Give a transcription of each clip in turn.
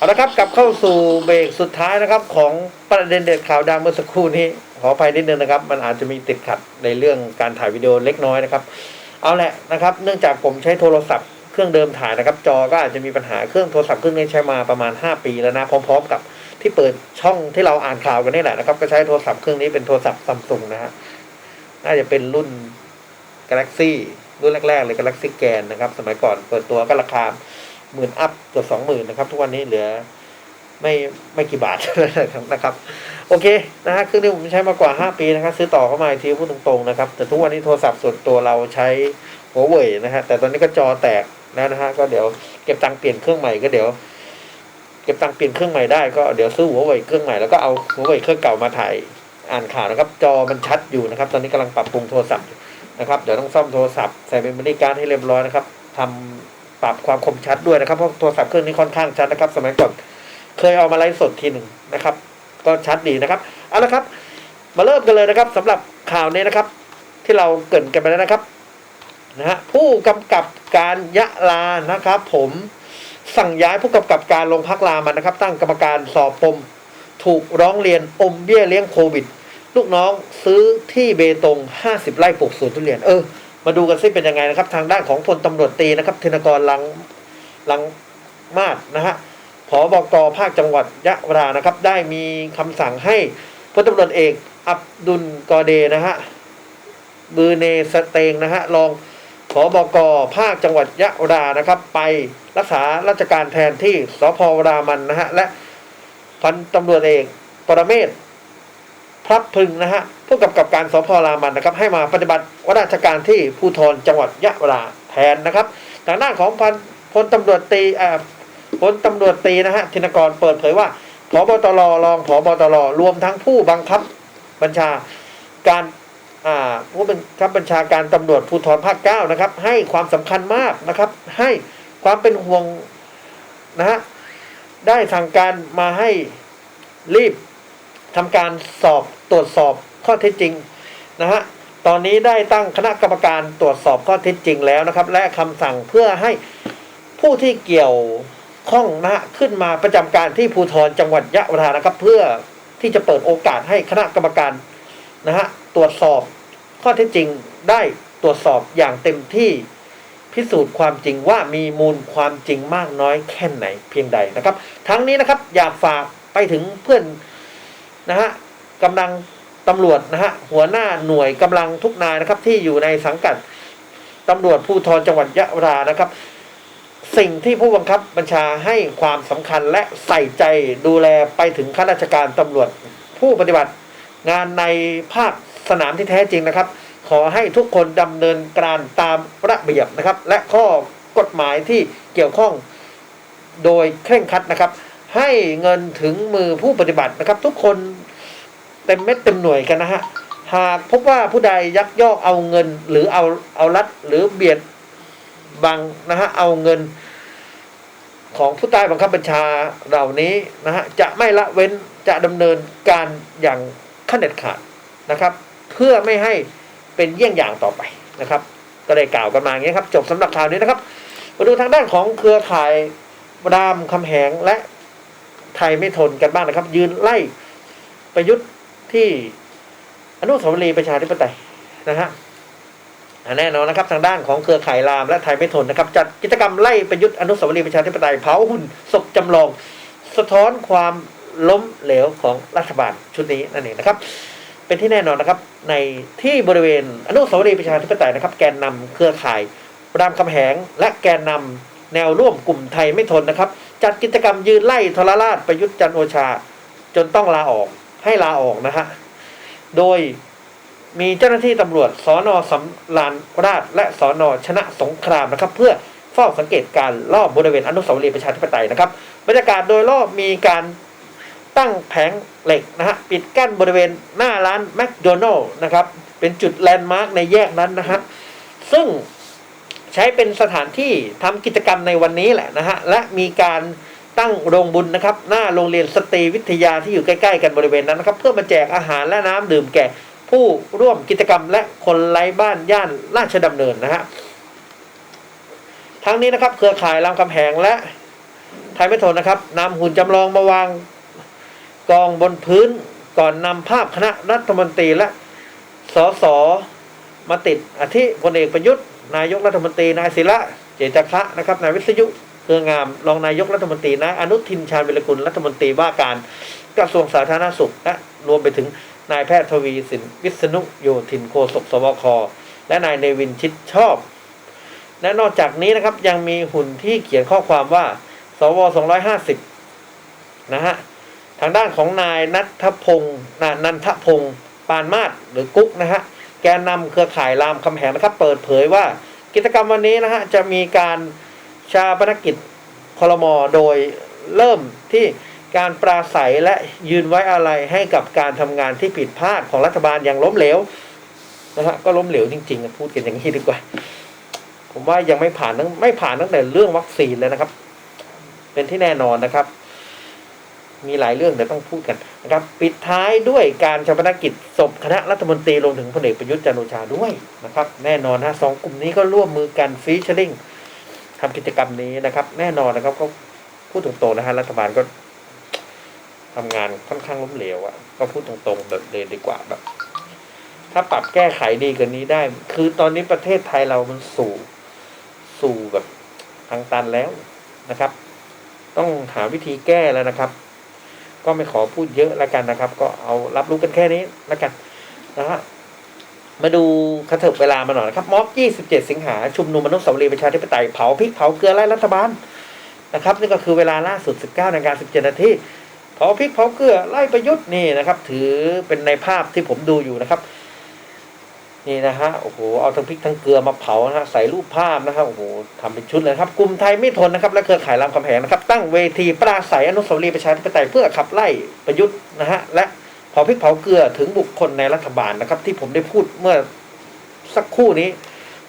เอาละครับกลับเข้าสู่เบรกสุดท้ายนะครับ ของประเด็นเด็ดข่าวดังเมื่อสักครู่นี้ ขออภัยนิดนึงนะครับ มันอาจจะมีติดขัดในเรื่องการถ่ายวิดีโอเล็กน้อยนะครับ เอาแหละนะครับ เนื่องจากผมใช้โทรศัพท์เครื่องเดิมถ่ายนะครับ จอก็อาจจะมีปัญหาเครื่องโทรศัพท์เครื่องนี้ใช้มาประมาณ 5 ปีแล้วนะพร้อม ๆ กับที่เปิดช่องที่เราอ่านข่าวกันนี่แหละนะครับ ก็ใช้โทรศัพท์เครื่องนี้เป็นโทรศัพท์ซัมซุงนะฮะน่าจะเป็นรุ่น Galaxy รุ่นแรกๆเลย Galaxy แกนนะครับ สมัยก่อนเปิดตัวก็ราคา หมื่นอัพเกือบสองหมื่นนะครับ ทุกวันนี้เหลือไม่ไม่กี่บาทนะครับ โอเคนะฮะเครื่องนี้ผมใช้มากว่า 5 ปีนะครับ ซื้อต่อเข้ามาทีพูดตรงๆนะครับ แต่ทุกวันนี้โทรศัพท์ส่วนตัวเราใช้หัวเว่ยนะฮะแต่ตอนนี้ก็จอแตกแล้วนะฮะก็เดี๋ยวเก็บตังค์เปลี่ยนเครื่องใหม่ก็เดี๋ยว เก็บตังค์เปลี่ยนเครื่องใหม่ได้ก็เดี๋ยวซื้อหัวเว่ยเครื่องใหม่แล้วก็เอาหัวเว่ยเครื่องเก่ามาถ่ายอ่านข่าวนะครับ จอมันชัดอยู่นะครับ ตอนนี้กำลังปรับปรุงโทรศัพท์นะครับเดี๋ยวต้องซ่อมโทรศัพท์ใส่เป็นบริการให้เรียบร้อยนะครับทำ ปรับความคมชัดด้วยนะครับเพราะโทรศัพท์เครื่องนี้ค่อนข้างชัดนะครับ สมัยก่อนเคยเอามาไลฟ์สดทีหนึ่งนะครับ ก็ชัดดีนะครับเอาละครับ มาเริ่มกันเลยนะครับสำหรับข่าวนี้นะครับ ที่เราเกรินกันไปแล้วนะครับนะฮะผู้กำกับการยะลานะครับ ผมสั่งย้ายผู้กำกับการโรงพักรามันนะครับ ตั้งกรรมการสอบปม ถูกร้องเรียนอมเบี้ยเลี้ยงโควิด ลูกน้องซื้อที่เบตง 50 ไร่ปลูกสวนทุเรียน เออ มาดูกันซิเป็นยังไงนะครับ ทางด้านของพลตำรวจตีนะครับธนกรลังลังมาศนะฮะผอบกภาคจังหวัดยะลานะครับ ได้มีคำสั่งให้พลตำรวจเอก อับดุลกอเดนะฮะบือเนสเตงนะฮะรองผอบกภาคจังหวัดยะลานะครับ ไปรักษาราชการแทนที่สพรามันนะฮะและพันตำรวจเอก ปรเมศพลับพึงนะฮะ ผู้กำกับการสพรามันนะครับ ให้มาปฏิบัติราชการที่ภูธรจังหวัดยะลาแทนนะครับทางด้านของพันพลตำรวจตรีอ่าพลตำรวจตีนะฮะธินกรเปิดเผยว่าผบตรรองผบตรรวมทั้งผู้บังคับบัญชาการอ่าผู้บังคับบัญชาการตำรวจภูธรภาคเก้านะครับ ให้ความสำคัญมากนะครับ ให้ความเป็นห่วงนะฮะได้ทางการมาให้รีบทำการสอบตรวจสอบ ข้อเท็จจริงนะฮะตอนนี้ได้ตั้งคณะกรรมการตรวจสอบข้อเท็จจริงแล้วนะครับ และคำสั่งเพื่อให้ผู้ที่เกี่ยวข้องนะฮะขึ้นมาประจำการที่ภูธรจังหวัดยะลานะครับ เพื่อที่จะเปิดโอกาสให้คณะกรรมการนะฮะตรวจสอบข้อเท็จจริงได้ตรวจสอบอย่างเต็มที่พิสูจน์ความจริงว่ามีมูลความจริงมากน้อยแค่ไหนเพียงใดนะครับ ทั้งนี้นะครับอยากฝากไปถึงเพื่อนนะฮะกำลัง ตำรวจนะฮะหัวหน้าหน่วยกำลังทุกนายนะครับที่อยู่ในสังกัดตำรวจภูธรจังหวัดยะลานะครับ สิ่งที่ผู้บังคับบัญชาให้ความสำคัญและใส่ใจดูแลไปถึงข้าราชการตำรวจ ผู้ปฏิบัติงานในภาคสนามที่แท้จริงนะครับ ขอให้ทุกคนดำเนินการตามระเบียบนะครับ และข้อกฎหมายที่เกี่ยวข้องโดยเคร่งครัดนะครับ ให้เงินถึงมือผู้ปฏิบัตินะครับ ทุกคน เต็มเม็ดเต็มหน่วยกันนะฮะ หากพบว่าผู้ใดยักยอกเอาเงิน หรือเอาเอารัดหรือเบียดบังนะฮะเอาเงินของผู้ใต้บังคับบัญชาเหล่านี้นะฮะจะไม่ละเว้นจะดำเนินการอย่างขั้นเด็ดขาดนะครับ เพื่อไม่ให้เป็นเยี่ยงอย่างต่อไปนะครับ ก็ได้กล่าวกันมาอย่างนี้ครับ จบสำหรับข่าวนี้นะครับ มาดูทางด้านของเครือข่ายรามคำแหงและไทยไม่ทนกันบ้างนะครับ ยืนไล่ประยุทธ์ ที่อนุสาวรีย์ประชาธิปไตยนะฮะแน่นอนนะครับทางด้านของเครือข่ายรามและไทยไม่ทนนะครับ จัดกิจกรรมไล่ประยุทธ์อนุสาวรีย์ประชาธิปไตยเผาหุ่นศพจำลอง สะท้อนความล้มเหลวของรัฐบาลชุดนี้นั่นเองนะครับ เป็นที่แน่นอนนะครับ ในที่บริเวณอนุสาวรีย์ประชาธิปไตยนะครับ แกนนำเครือข่ายรามคำแหง และแกนนำแนวร่วมกลุ่มไทยไม่ทนนะครับ จัดกิจกรรมยืนไล่ทรราชประยุทธ์จันโอชา จนต้องลาออก ให้ลาออกนะฮะ โดยมีเจ้าหน้าที่ตำรวจสอนอสำรานราชและสอนอชนะสงครามนะครับ เพื่อเฝ้าสังเกตการรอบบริเวณอนุสาวรีย์ประชาธิปไตยนะครับบรรยากาศโดยรอบมีการตั้งแผงเหล็กนะฮะปิดกั้นบริเวณหน้าร้านแมคโดนัลล์นะครับ เป็นจุดแลนด์มาร์กในแยกนั้นนะฮะซึ่งใช้เป็นสถานที่ทำกิจกรรมในวันนี้แหละนะฮะและมีการ ตั้งโรงบุญนะครับ หน้าโรงเรียนสตรีวิทยาที่อยู่ใกล้ๆกันบริเวณนั้นนะครับ เพื่อมาแจกอาหารและน้ำดื่มแก่ผู้ร่วมกิจกรรมและคนไร้บ้านย่านราชดำเนินนะฮะทั้งนี้นะครับ เครือข่ายรามคำแหงและไทยไม่ทนนะครับนำหุ่นจำลองมาวางกองบนพื้นก่อนนำภาพคณะรัฐมนตรีและสสมาติดอาทิพลเอกประยุทธ์ นายกรัฐมนตรีนายศิระเจตคะนะครับนายวิศยุ รืองามรองนายกรัฐมนตรีนายอนุทินชาญวิรกุลรัฐมนตรีว่าการกระทรวงสาธารณสุขและรวมไปถึงนายแพทย์ทวีสินวิษณุโยธินโฆษกสบคและนายเนวินชิดชอบ และนอกจากนี้นะครับยังมีหุ่นที่เขียนข้อความว่า สว 250 นะฮะ ทางด้านของนายนัทพงศ์นานันทพงศ์ปานมาศหรือกุ๊กนะฮะ แกนนำเครือข่ายรามคำแหงนะครับ เปิดเผยว่า กิจกรรมวันนี้นะฮะจะมีการ ชาปนกิจคลมอโดยเริ่มที่การปราศัยและยืนไว้อะไรให้กับการทำงานที่ผิดพลาดของรัฐบาลอย่างล้มเหลวนะฮะก็ล้มเหลวจริงๆพูดกันอย่างนี้ดีกว่า ผมว่ายังไม่ผ่านตั้งไม่ผ่านตั้งแต่เรื่องวัคซีนเลยนะครับ เป็นที่แน่นอนนะครับ มีหลายเรื่องเดี๋ยวต้องพูดกันนะครับ ปิดท้ายด้วยการชาปนกิจศพคณะรัฐมนตรีรวมถึงพลเอกประยุทธ์จันโอชาด้วยนะครับ แน่นอนนะสองกลุ่มนี้ก็ร่วมมือกันฟีเชอริง ทำกิจกรรมนี้นะครับ แน่นอนนะครับก็พูดตรงๆนะฮะรัฐบาลก็ทำงานค่อนข้างล้มเหลวอะ่ะก็พูดตรงๆแบบเลยดีกว่าแบบ ถ้าปรับแก้ไขดีกว่านี้ได้ คือตอนนี้ประเทศไทยเรามันสู่สู่แบบทางตันแล้วนะครับ ต้องหาวิธีแก้แล้วนะครับ ก็ไม่ขอพูดเยอะแล้วกันนะครับ ก็เอารับรู้กันแค่นี้แล้วกันนะฮะ มาดูกระเถิบเวลามาหน่อยนะครับม็อบ 27 สิงหาชุมนุมอนุสาวรีประชาธิปไตยเผาพริกเผาเกลือไล่รัฐบาลนะครับนี่ก็คือเวลาล่าสุด 19นาฬิกา17 นาทีเผาพริกเผาเกลือไล่ประยุทธ์นี่นะครับ ถือเป็นในภาพที่ผมดูอยู่นะครับนี่นะฮะโอ้โหเอาทั้งพริกทั้งเกลือมาเผานะฮะใส่รูปภาพนะครับโอ้โหทำเป็นชุดเลยครับกลุ่มไทยไม่ทนนะครับและเครือข่ายรามคำแหงนะครับ ตั้งเวทีปราศัยอนุสาวรีย์ประชาธิปไตยเพื่อขับไล่ประยุทธ์นะฮะและ เผาพริกเผาเกลือถึงบุคคลในรัฐบาลนะครับ ที่ผมได้พูดเมื่อสักครู่นี้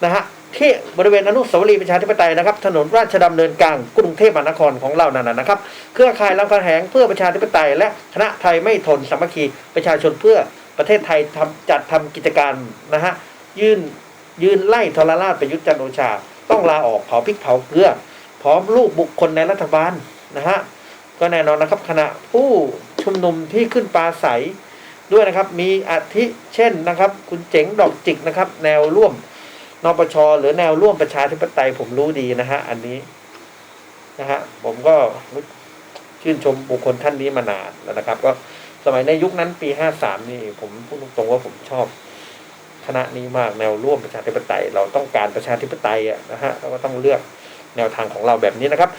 นะฮะที่บริเวณอนุสาวรีย์ประชาธิปไตยนะครับ ถนนราชดำเนินกลางกรุงเทพมหานครของเรานั่นนะครับ เครือข่ายรามคำแหงเพื่อประชาธิปไตย และคณะไทยไม่ทนสามัคคีประชาชนเพื่อประเทศไทยทำจัดทำกิจการนะฮะยื่นยืนไล่ทรราชประยุทธ์จันทร์โอชา ต้องลาออกเผาพริกเผาเกลือ พร้อมรูปบุคคลในรัฐบาลนะฮะก็แน่นอนนะครับคณะผู้ ชุมนุมที่ขึ้นปราศัยด้วยนะครับ มีอาทิเช่นนะครับ คุณเจ๋งดอกจิกนะครับ แนวร่วมนปชหรือแนวร่วมประชาธิปไตยผมรู้ดีนะฮะอันนี้นะฮะผมก็ชื่นชมบุคคลท่านนี้มานานแล้วนะครับ ก็สมัยในยุคนั้นปีห้าสามนี่ ผมพูดตรงๆว่าผมชอบคณะนี้มากแนวร่วมประชาธิปไตย เราต้องการประชาธิปไตยอะนะฮะเราก็ต้องเลือกแนวทางของเราแบบนี้นะครับ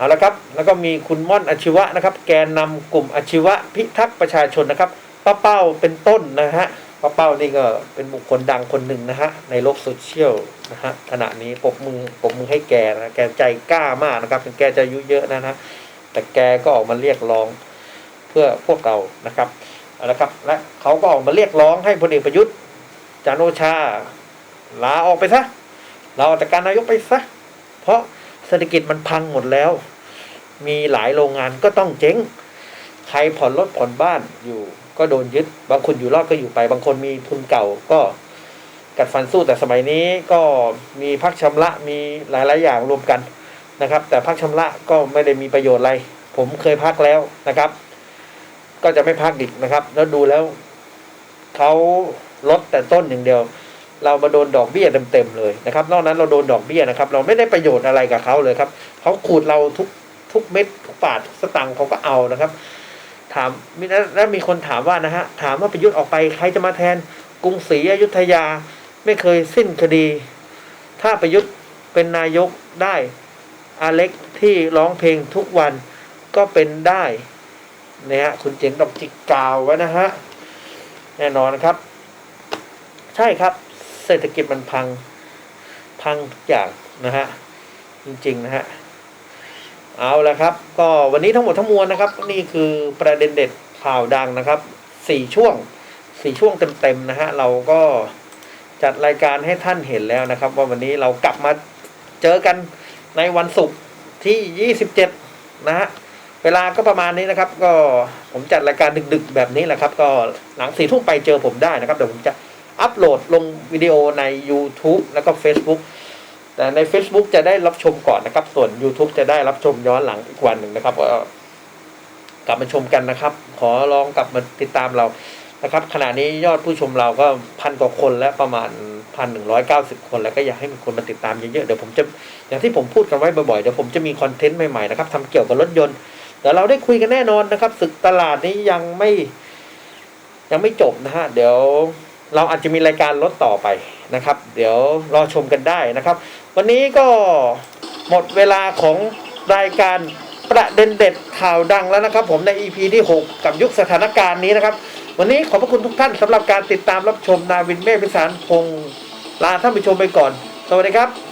เอาละครับ แล้วก็มีคุณม่อนอาชีวะนะครับ แกนนำกลุ่มอาชีวะพิทักษ์ประชาชนนะครับป้าเป้าเป็นต้นนะฮะป้าเป้านี่ก็เป็นบุคคลดังคนหนึ่งนะฮะในโลกโซเชียลนะฮะขณะนี้ปรบมือปรบมือให้แกนะแกใจกล้ามากนะครับถึงแกจะอายุเยอะนะนะแต่แกก็ออกมาเรียกร้องเพื่อพวกเรานะครับเอาละครับและเขาก็ออกมาเรียกร้องให้พลเอกประยุทธ์จันโอชาลาออกไปซะลาออกจากการนายกไปซะเพราะเศรษฐกิจมันพังหมดแล้ว มีหลายโรงงานก็ต้องเจ๊ง ใครผ่อนรถผ่อนบ้านอยู่ก็โดนยึด บางคนอยู่รอดก็อยู่ไป บางคนมีทุนเก่าก็กัดฟันสู้แต่สมัยนี้ก็มีพักชำระมีหลายๆอย่างรวมกันนะครับ แต่พักชำระก็ไม่ได้มีประโยชน์อะไร ผมเคยพักแล้วนะครับ ก็จะไม่พักอีกนะครับ แล้วดูแล้วเขาลดแต่ต้นอย่างเดียว เรามาโดนดอกเบี้ยเต็มๆเลยนะครับ นอกนั้นเราโดนดอกเบี้ยนะครับ เราไม่ได้ประโยชน์อะไรกับเขาเลยครับเขาขูดเราทุก ทุกเม็ดทุกบาททุกสตังค์เขาก็เอานะครับ ถามมีแล้วมีคนถามว่านะฮะถามว่าประยุทธ์ออกไปใครจะมาแทน กรุงศรีอยุธยาไม่เคยสิ้นคดี ถ้าประยุทธ์เป็นนายกได้อาเล็กที่ร้องเพลงทุกวันก็เป็นได้นะฮะคุณเจ๋งดอกจิกกาวไว้นะฮะแน่นอนนะครับ ใช่ครับ เศรษฐกิจมันพังพังทุกอย่างนะฮะจริง ๆ นะฮะ เอาละครับ ก็วันนี้ทั้งหมดทั้งมวลนะครับ นี่คือประเด็นเด็ดข่าวดังนะครับสี่ช่วงสี่ช่วงเต็มๆนะฮะเราก็จัดรายการให้ท่านเห็นแล้วนะครับ ว่าวันนี้เรากลับมาเจอกันในวันศุกร์ที่ยี่สิบเจ็ดนะฮะเวลาก็ประมาณนี้นะครับ ก็ผมจัดรายการดึกๆ แบบนี้แหละครับ ก็หลังสี่ทุ่มไปเจอผมได้นะครับเดี๋ยวผมจะอัปโหลดลงวิดีโอใน YouTube แล้วก็ Facebook แต่ใน Facebook จะได้รับชมก่อนนะครับ ส่วน YouTube จะได้รับชมย้อนหลังอีกวันหนึ่งนะครับก็กลับมาชมกันนะครับ ขอลองกลับมาติดตามเรานะครับ ขณะนี้ยอดผู้ชมเราก็พันกว่าคนและประมาณพันหนึ่งร้อยเก้าสิบคน แล้วก็อยากให้มีคนมาติดตามเยอะๆเดี๋ยวผมจะอย่างที่ผมพูดกันไว้บ่อยๆเดี๋ยวผมจะมีคอนเทนต์ใหม่ๆนะครับทำเกี่ยวกับรถยนต์เดี๋ยวเราได้คุยกันแน่นอนนะครับศึกตลาดนี้ยังไม่ ยังไม่จบนะฮะเดี๋ยวเราอาจจะมีรายการรถต่อไปนะครับ เดี๋ยวรอชมกันได้นะครับ วันนี้ก็หมดเวลาของรายการประเด็นเด็ดข่าวดังแล้วนะครับ ผมใน EP ที่ 6 กับยุคสถานการณ์นี้นะครับ วันนี้ขอบพระคุณทุกท่านสำหรับการติดตามรับชมนาวินเมฆพิสารพงศ์ลาท่านผู้ชมไปก่อน สวัสดีครับ